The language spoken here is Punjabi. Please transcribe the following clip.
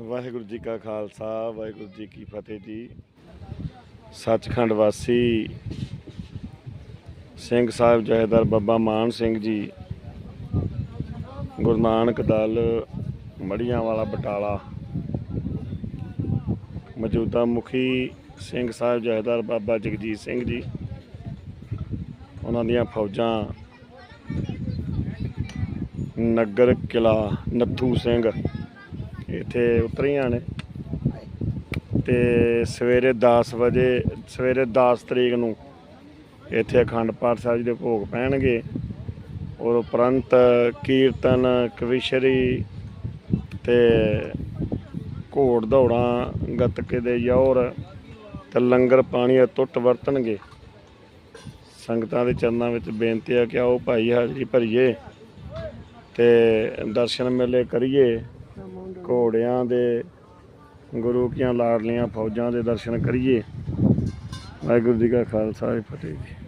ਵਾਹਿਗੁਰੂ ਜੀ ਕਾ ਖਾਲਸਾ, ਵਾਹਿਗੁਰੂ ਜੀ ਕੀ ਫਤਿਹ ਜੀ। ਸੱਚਖੰਡ ਵਾਸੀ ਸਿੰਘ ਸਾਹਿਬ ਜਹੇਦਾਰ ਬੱਬਾ ਮਾਨ ਸਿੰਘ ਜੀ, ਗੁਰੂ ਨਾਨਕ ਦਲ ਮੜੀਆਂ ਵਾਲਾ ਬਟਾਲਾ। ਮੌਜੂਦਾ ਮੁਖੀ ਸਿੰਘ ਸਾਹਿਬ ਜਹੇਦਾਰ ਬਾਬਾ ਜਗਜੀਤ ਸਿੰਘ ਜੀ, ਉਹਨਾਂ ਦੀਆਂ ਫੌਜਾਂ। ਨਗਰ ਕਿਲਾ ਨੱਥੂ ਸਿੰਘ। ਇੱਥੇ ਉਤਰੀਆਂ ਨੇ। ਤੇ ਸਵੇਰੇ 10 ਵਜੇ, ਸਵੇਰੇ 10 ਤਰੀਕ ਨੂੰ ਇੱਥੇ ਅਖੰਡ ਪਾਠ ਸਾਹਿਬ ਜੀ ਦੇ ਭੋਗ ਪੈਣਗੇ। ਔਰ ਉਪਰੰਤ ਕੀਰਤਨ, ਕਵਿਸ਼ਰੀ ਤੇ ਘੋੜ ਦੌੜਾਂ, ਗੱਤਕੇ ਦੇ ਯੌਰ ਤੇ ਲੰਗਰ ਪਾਣੀ ਟੁੱਟ ਵਰਤਣਗੇ। ਸੰਗਤਾਂ ਦੇ ਚਰਨਾਂ ਵਿੱਚ ਬੇਨਤੀ ਹੈ ਕਿ ਆਓ ਭਾਈ ਹਾਜ਼ਰੀ ਭਰੀਏ ਤੇ ਦਰਸ਼ਨ ਮੇਲੇ ਕਰੀਏ। ਘੋੜਿਆਂ ਦੇ, ਗੁਰੂ ਕੀਆਂ ਲਾਡਲੀਆਂ ਫੌਜਾਂ ਦੇ ਦਰਸ਼ਨ ਕਰੀਏ। ਵਾਹਿਗੁਰੂ ਜੀ ਕਾ ਖਾਲਸਾ ਫਤਿਹ ਜੀ